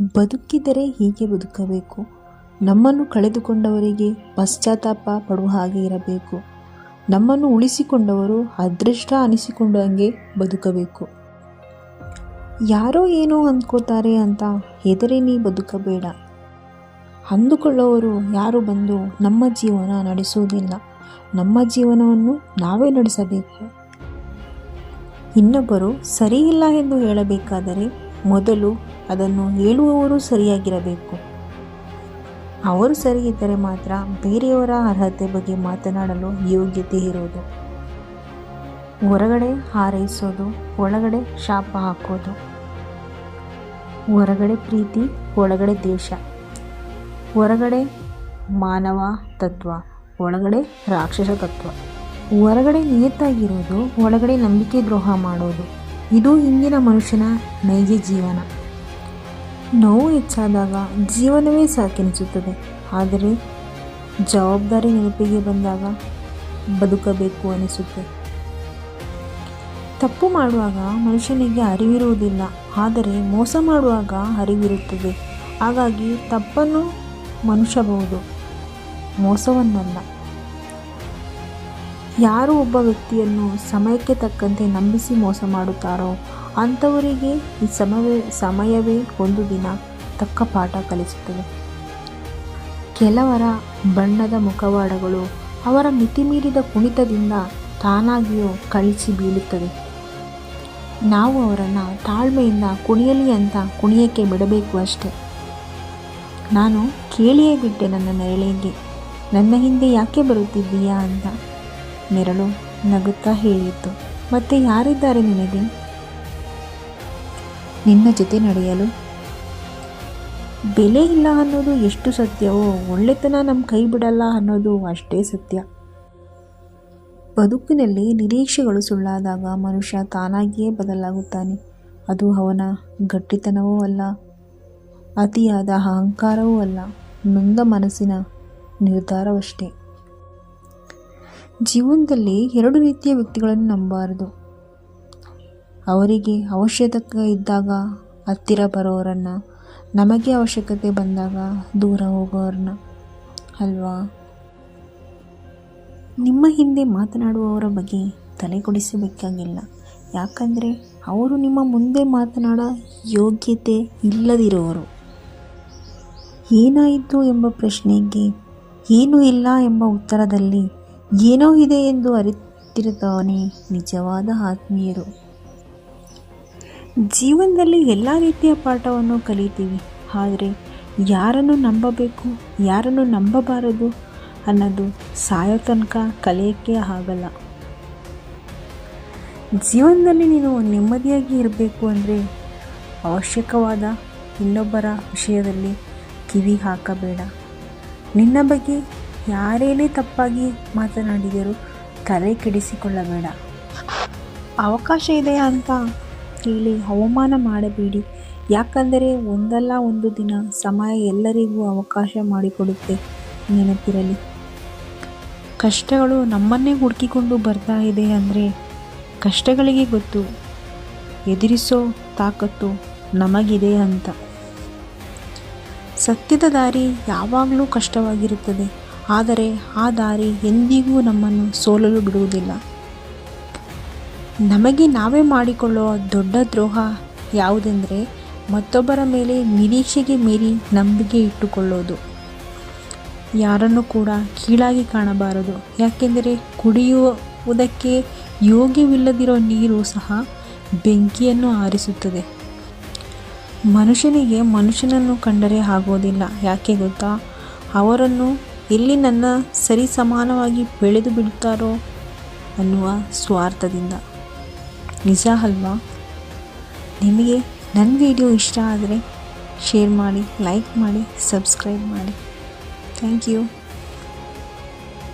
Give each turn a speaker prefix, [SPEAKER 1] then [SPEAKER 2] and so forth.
[SPEAKER 1] ಬದುಕಿದರೆ ಹೀಗೆ ಬದುಕಬೇಕು. ನಮ್ಮನ್ನು ಕಳೆದುಕೊಂಡವರಿಗೆ ಪಶ್ಚಾತ್ತಾಪ ಪಡುವ ಹಾಗೆ ಇರಬೇಕು. ನಮ್ಮನ್ನು ಉಳಿಸಿಕೊಂಡವರು ಅದೃಷ್ಟ ಅನಿಸಿಕೊಂಡಂಗೆ ಬದುಕಬೇಕು. ಯಾರೋ ಏನೋ ಅಂದ್ಕೋತಾರೆ ಅಂತ ಹೆದರಿ ನೀ ಬದುಕಬೇಡ. ಅಂದುಕೊಳ್ಳೋರು ಯಾರು ಬಂದು ನಮ್ಮ ಜೀವನ ನಡೆಸುವುದಿಲ್ಲ. ನಮ್ಮ ಜೀವನವನ್ನು ನಾವೇ ನಡೆಸಬೇಕು. ಇನ್ನೊಬ್ಬರು ಸರಿಯಿಲ್ಲ ಎಂದು ಹೇಳಬೇಕಾದರೆ ಮೊದಲು ಅದನ್ನು ಹೇಳುವವರು ಸರಿಯಾಗಿರಬೇಕು. ಅವರು ಸರಿ ಇದ್ದರೆ ಮಾತ್ರ ಬೇರೆಯವರ ಅರ್ಹತೆ ಬಗ್ಗೆ ಮಾತನಾಡಲು ಯೋಗ್ಯತೆ ಇರುವುದು. ಹೊರಗಡೆ ಹಾರೈಸೋದು, ಒಳಗಡೆ ಶಾಪ ಹಾಕೋದು. ಹೊರಗಡೆ ಪ್ರೀತಿ, ಒಳಗಡೆ ದೇಶ ಹೊರಗಡೆ ಮಾನವ ತತ್ವ, ಒಳಗಡೆ ರಾಕ್ಷಸ ತತ್ವ. ಹೊರಗಡೆ ನಿಯತ್ತಾಗಿರೋದು, ಒಳಗಡೆ ನಂಬಿಕೆ ದ್ರೋಹ ಮಾಡೋದು. ಇದು ಇಂದಿನ ಮನುಷ್ಯನ ನೈಜ ಜೀವನ. ನೋವು ಹೆಚ್ಚಾದಾಗ ಜೀವನವೇ ಸಾಕೆನಿಸುತ್ತದೆ. ಆದರೆ ಜವಾಬ್ದಾರಿ ನೆನಪಿಗೆ ಬಂದಾಗ ಬದುಕಬೇಕು ಅನಿಸುತ್ತೆ. ತಪ್ಪು ಮಾಡುವಾಗ ಮನುಷ್ಯನಿಗೆ ಅರಿವಿರುವುದಿಲ್ಲ. ಆದರೆ ಮೋಸ ಮಾಡುವಾಗ ಅರಿವಿರುತ್ತದೆ. ಹಾಗಾಗಿ ತಪ್ಪನ್ನು ಮನುಷ್ಯಬಹುದು ಮೋಸವನ್ನಲ್ಲ. ಯಾರು ಒಬ್ಬ ವ್ಯಕ್ತಿಯನ್ನು ಸಮಯಕ್ಕೆ ತಕ್ಕಂತೆ ನಂಬಿಸಿ ಮೋಸ ಮಾಡುತ್ತಾರೋ ಅಂಥವರಿಗೆ ಈ ಸಮವೇ, ಸಮಯವೇ ಒಂದು ದಿನ ತಕ್ಕ ಪಾಠ ಕಲಿಸುತ್ತದೆ. ಕೆಲವರ ಬಣ್ಣದ ಮುಖವಾಡಗಳು ಅವರ ಮಿತಿಮೀರಿದ ಕುಣಿತದಿಂದ ತಾನಾಗಿಯೂ ಕಳಿಸಿ ಬೀಳುತ್ತದೆ ನಾವು ಅವರನ್ನು ತಾಳ್ಮೆಯಿಂದ ಕುಣಿಯಲಿ ಅಂತ ಕುಣಿಯಕ್ಕೆ ಬಿಡಬೇಕು ಅಷ್ಟೆ. ನಾನು ಕೇಳಿಯೇ ಬಿಟ್ಟೆ ನನ್ನ ನೆರಳಿಗೆ. ನನ್ನ ಹಿಂದೆ ಯಾಕೆ ಬರುತ್ತಿದ್ದೀಯಾ ಅಂತ. ನೆರಳು ನಗುತ್ತಾ ಹೇಳಿತ್ತು. ಮತ್ತೆ ಯಾರಿದ್ದಾರೆ ನಿನಗೆ? ನಿನ್ನ ಜೊತೆ ನಡೆಯಲು? ಬೆಲೆ ಇಲ್ಲ ಅನ್ನೋದು ಎಷ್ಟು ಸತ್ಯವೋ ಒಳ್ಳೆತನ ನಮ್ಮ ಕೈ ಬಿಡಲ್ಲ ಅನ್ನೋದು ಅಷ್ಟೇ ಸತ್ಯ. ಬದುಕಿನಲ್ಲಿ ನಿರೀಕ್ಷೆಗಳು ಸುಳ್ಳಾದಾಗ ಮನುಷ್ಯ ತಾನಾಗಿಯೇ ಬದಲಾಗುತ್ತಾನೆ. ಅದು ಅವನ ಗಟ್ಟಿತನವೂ ಅಲ್ಲ, ಅತಿಯಾದ ಅಹಂಕಾರವೂ ಅಲ್ಲ ನೊಂದ ಮನಸ್ಸಿನ ನಿರ್ಧಾರವಷ್ಟೇ. ಜೀವನದಲ್ಲಿ ಎರಡು ರೀತಿಯ ವ್ಯಕ್ತಿಗಳನ್ನು ನಂಬಬಾರದು. ಅವರಿಗೆ ಅವಶ್ಯಕತೆ ಇದ್ದಾಗ ಹತ್ತಿರ ಬರೋರನ್ನು, ನಮಗೆ ಅವಶ್ಯಕತೆ ಬಂದಾಗ ದೂರ ಹೋಗೋರನ್ನ ಅಲ್ವಾ? ನಿಮ್ಮ ಹಿಂದೆ ಮಾತನಾಡುವವರ ಬಗ್ಗೆ ತಲೆಗೊಡಿಸಬೇಕಾಗಿಲ್ಲ ಯಾಕಂದರೆ ಅವರು ನಿಮ್ಮ ಮುಂದೆ ಮಾತನಾಡೋ ಯೋಗ್ಯತೆ ಇಲ್ಲದಿರೋರು. ಏನಾಯಿತು ಎಂಬ ಪ್ರಶ್ನೆಗೆ ಏನೂ ಇಲ್ಲ ಎಂಬ ಉತ್ತರದಲ್ಲಿ ಏನೋ ಇದೆ ಎಂದು ಅರಿತಿರುತ್ತಾನೆ ನಿಜವಾದ ಆತ್ಮೀಯರು. ಜೀವನದಲ್ಲಿ ಎಲ್ಲ ರೀತಿಯ ಪಾಠವನ್ನು ಕಲಿತೀವಿ. ಆದರೆ ಯಾರನ್ನು ನಂಬಬೇಕು, ಯಾರನ್ನು ನಂಬಬಾರದು ಅನ್ನೋದು ಸಾಯೋ ತನಕ ಕಲಿಯೋಕ್ಕೆ ಆಗಲ್ಲ. ಜೀವನದಲ್ಲಿ ನೀನು ನೆಮ್ಮದಿಯಾಗಿ ಇರಬೇಕು ಅಂದರೆ ಅವಶ್ಯಕವಾದ ಇನ್ನೊಬ್ಬರ ವಿಷಯದಲ್ಲಿ ಕಿವಿ ಹಾಕಬೇಡ. ನಿನ್ನ ಬಗ್ಗೆ ಯಾರೇನೇ ತಪ್ಪಾಗಿ ಮಾತನಾಡಿದರೂ ತಲೆ ಕೆಡಿಸಿಕೊಳ್ಳಬೇಡ. ಅವಕಾಶ ಇದೆ ಅಂತ ಹೇಳಿ ಅವಮಾನ ಮಾಡಬೇಡಿ. ಯಾಕಂದರೆ ಒಂದಲ್ಲ ಒಂದು ದಿನ ಸಮಯ ಎಲ್ಲರಿಗೂ ಅವಕಾಶ ಮಾಡಿಕೊಡುತ್ತೆ. ನೆನಪಿರಲಿ. ಕಷ್ಟಗಳು ನಮ್ಮನ್ನೇ ಹುಡುಕಿಕೊಂಡು ಬರ್ತಾ ಇದೆ ಅಂದರೆ ಕಷ್ಟಗಳಿಗೆ ಗೊತ್ತು. ಎದುರಿಸೋ ತಾಕತ್ತು ನಮಗಿದೆ ಅಂತ. ಸತ್ಯದ ದಾರಿ ಯಾವಾಗಲೂ ಕಷ್ಟವಾಗಿರುತ್ತದೆ. ಆದರೆ ಆ ದಾರಿ ಎಂದಿಗೂ ನಮ್ಮನ್ನು ಸೋಲಲು ಬಿಡುವುದಿಲ್ಲ. ನಮಗೆ ನಾವೇ ಮಾಡಿಕೊಳ್ಳುವ ದೊಡ್ಡ ದ್ರೋಹ ಯಾವುದೆಂದರೆ ಮತ್ತೊಬ್ಬರ ಮೇಲೆ ನಿರೀಕ್ಷೆಗೆ ಮೀರಿ ನಂಬಿಕೆ ಇಟ್ಟುಕೊಳ್ಳೋದು. ಯಾರನ್ನು ಕೂಡ ಕೀಳಾಗಿ ಕಾಣಬಾರದು. ಯಾಕೆಂದರೆ ಕುಡಿಯುವುದಕ್ಕೆ ಯೋಗ್ಯವಿಲ್ಲದಿರೋ ನೀರು ಸಹ ಬೆಂಕಿಯನ್ನು ಆರಿಸುತ್ತದೆ. ಮನುಷ್ಯನಿಗೆ ಮನುಷ್ಯನನ್ನು ಕಂಡರೆ ಆಗೋದಿಲ್ಲ. ಯಾಕೆ ಗೊತ್ತಾ? ಅವರನ್ನು ಎಲ್ಲಿ ನನ್ನ ಸರಿಸಮಾನವಾಗಿ ಬೆಳೆದು ಬಿಡುತ್ತಾರೋ ಅನ್ನುವ ಸ್ವಾರ್ಥದಿಂದ. ನಿಜ ಅಲ್ವಾ? ನಿಮಗೆ ನನ್ನ ವಿಡಿಯೋ ಇಷ್ಟ ಆದರೆ ಶೇರ್ ಮಾಡಿ ಲೈಕ್ ಮಾಡಿ ಸಬ್ಸ್ಕ್ರೈಬ್ ಮಾಡಿ. Thank you